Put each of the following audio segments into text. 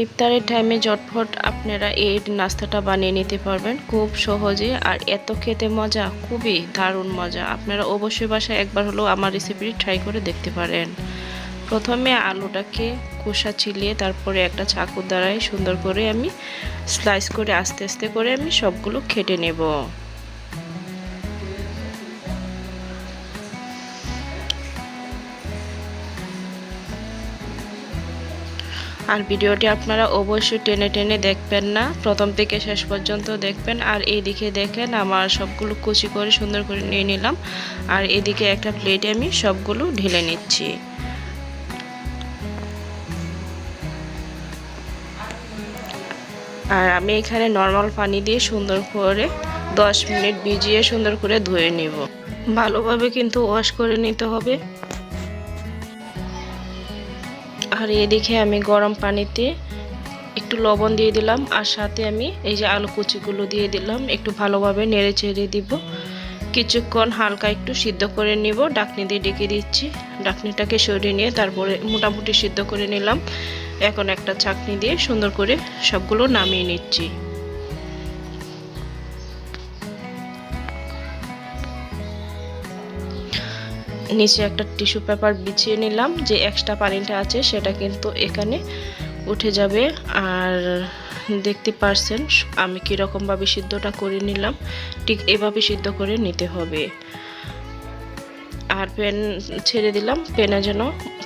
ইফতারের টাইমে ঝটফট আপনারা এই নাস্তাটা বানিয়ে নিতে পারবেন। খুব সহজে আর এত খেতে মজা, খুবই দারুণ মজা। আপনারা অবশ্যই বাসায় একবার হলেও আমার রেসিপিটি ট্রাই করে দেখতে পারেন। প্রথমে আলুটাকে খোসা চিলিয়ে তারপরে একটা চাকুর দ্বারাই সুন্দর করে আমি স্লাইস করে আস্তে আস্তে করে আমি সবগুলো খেটে নেব। আর ভিডিওটি আপনারা অবশ্যই টেনে টেনে দেখবেন না। প্রথম থেকে শেষ পর্যন্ত দেখবেন। আর এইদিকে দেখেন আমার সবগুলো কুচি করে সুন্দর করে নিয়ে নিলাম। আর এদিকে একটা প্লেটে আমি সবগুলো ঢেলে নিচ্ছি। আর আমি এখানে নর্মাল পানি দিয়ে সুন্দর করে দশ মিনিট ভিজিয়ে সুন্দর করে ধুয়ে নিব। ভালোভাবে কিন্তু ওয়াশ করে নিতে হবে। আর এদিকে আমি গরম পানিতে একটু লবণ দিয়ে দিলাম আর সাথে আমি এই যে আলু কুচিগুলো দিয়ে দিলাম, একটু ভালোভাবে নেড়ে চেড়ে দিব। কিছুক্ষণ হালকা একটু সিদ্ধ করে নিব, ডাকনি দিয়ে ডেকে দিচ্ছি। ডাকনিটাকে সরিয়ে নিয়ে তারপরে মোটামুটি সিদ্ধ করে নিলাম। এখন একটা চাকনি দিয়ে সুন্দর করে সবগুলো নামিয়ে নিচ্ছি। নিচে একটা টিস্যু পেপার বিছিয়ে নিলাম যে এক্সট্রা পানিটা আছে সেটা কিন্তু এখানে উঠে যাবে। আর দেখতে পারছেন আমি কীরকমভাবে সিদ্ধটা করে নিলাম, ঠিক এভাবে সিদ্ধ করে নিতে হবে। আর প্যান ছেড়ে দিলাম প্যানে যেন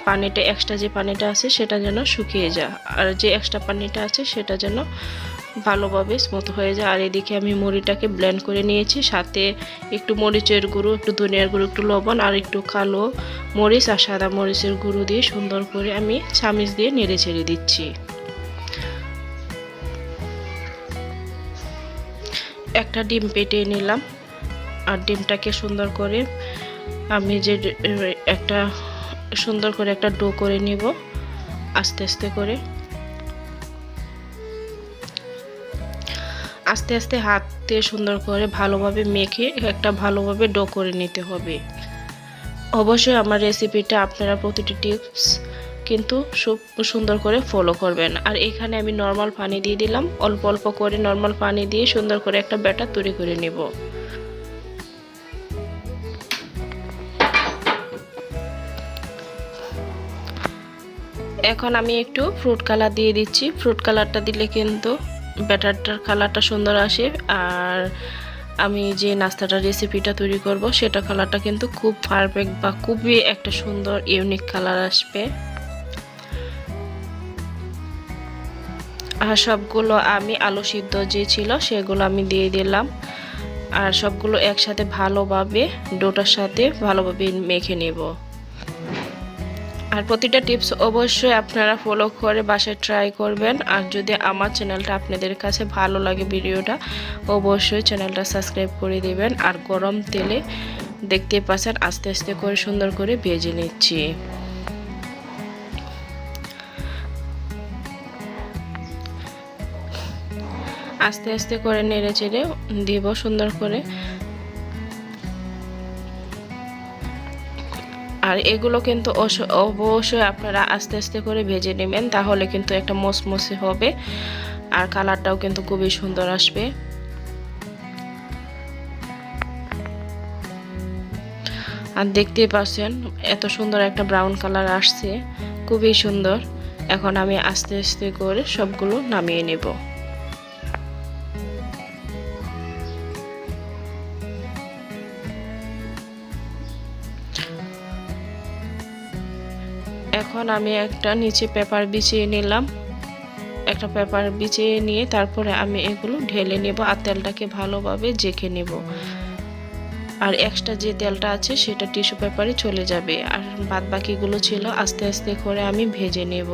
পানিটা এক্সট্রা যে পানিটা আছে সেটা যেন শুকিয়ে যায়। আর যে এক্সট্রা পানিটা আছে সেটা যেন ভালোভাবে স্মুথ হয়ে যায়। আর এদিকে আমি মুড়িটাকে ব্লেন্ড করে নিয়েছি, সাথে একটু মরিচের গুঁড়ো, একটু ধনিয়ার গুঁড়ো, একটু লবণ আর একটু কালো মরিচ আর সাদা মরিচের গুঁড়ো দিয়ে সুন্দর করে আমি চামিচ দিয়ে নেড়ে ছেড়ে দিচ্ছি। একটা ডিম পেটে নিলাম। আর ডিমটাকে সুন্দর করে আমি যে একটা সুন্দর করে একটা ডো করে নিব, আস্তে আস্তে করে। আস্তে আস্তে হাত দিয়ে সুন্দর করে ভালোভাবে মেখে একটা ভালোভাবে ডো করে নিতে হবে। অবশ্যই আমার রেসিপিটা আপনারা প্রতিটি টিপস কিন্তু সুন্দর করে ফলো করবেন। আর এখানে আমি নর্মাল পানি দিয়ে দিলাম। অল্প অল্প করে নর্মাল পানি দিয়ে সুন্দর করে একটা ব্যাটার তৈরি করে নেব। এখন আমি একটু ফ্রুট কালার দিয়ে দিচ্ছি। ফ্রুট কালারটা দিলে কিন্তু ব্যাটারটার কালারটা সুন্দর আসে। আর আমি যে নাস্তাটা রেসিপিটা তৈরি করব, সেটা কালারটা কিন্তু খুব পারফেক্ট বা খুবই একটা সুন্দর ইউনিক কালার আসবে। আর সবগুলো আমি আলু সিদ্ধ যে ছিল, সেগুলো আমি দিয়ে দিলাম। আর সবগুলো একসাথে ভালোভাবে, ডোটার সাথে ভালোভাবে মেখে নেব। আর প্রতিটা টিপস অবশ্যই আপনারা ফলো করে বাসায় ট্রাই করবেন। আর যদি আমার চ্যানেলটা আপনাদের কাছে ভালো লাগে ভিডিওটা, অবশ্যই চ্যানেলটা সাবস্ক্রাইব করে দেবেন। আর গরম তেলে দেখতে পাচ্ছেন, আস্তে আস্তে করে সুন্দর করে ভেজে নিচ্ছি। আস্তে আস্তে করে নেড়ে চেড়ে দিব সুন্দর করে। আর এগুলো কিন্তু অবশ্যই আপনারা আস্তে আস্তে করে ভেজে নেবেন, তাহলে কিন্তু একটা মসমসে হবে। আর কালারটাও কিন্তু খুবই সুন্দর আসবে। আর দেখতেই পাচ্ছেন, এত সুন্দর একটা ব্রাউন কালার আসছে। খুবই সুন্দর। এখন আমি আস্তে আস্তে করে সবগুলো নামিয়ে নেব। এখন আমি একটা নিচে পেপার বিছিয়ে নিলাম। একটা পেপার বিছিয়ে নিয়ে তারপরে আমি এগুলো ঢেলে নেব আর তেলটাকে ভালোভাবে জেখে নেব। আর এক্সট্রা যে তেলটা আছে সেটা টিস্যু পেপারে চলে যাবে। আর বাদ বাকিগুলো ছিল আস্তে আস্তে করে আমি ভেজে নেব।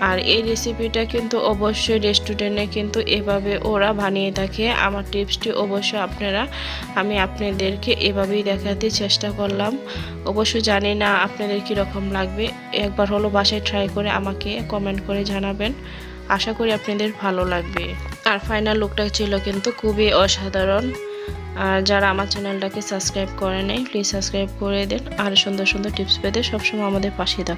আর এই রেসিপিটা কিন্তু অবশ্যই রেস্টুরেন্টে কিন্তু এভাবে ওরা বানিয়ে থাকে আমার টিপসটি অবশ্যই আপনারা, আমি আপনাদেরকে এভাবেই দেখাতে চেষ্টা করলাম। অবশ্যই জানি না আপনাদের কীরকম লাগবে। একবার হলো বাসায় ট্রাই করে আমাকে কমেন্ট করে জানাবেন। আশা করি আপনাদের ভালো লাগবে। আর ফাইনাল লুকটা ছিল কিন্তু খুবই অসাধারণ। আর যারা আমার চ্যানেলটাকে সাবস্ক্রাইব করে নেই প্লিজ সাবস্ক্রাইব করে দেন। আর সুন্দর সুন্দর টিপস পেতে সবসময় আমাদের পাশে থাকুন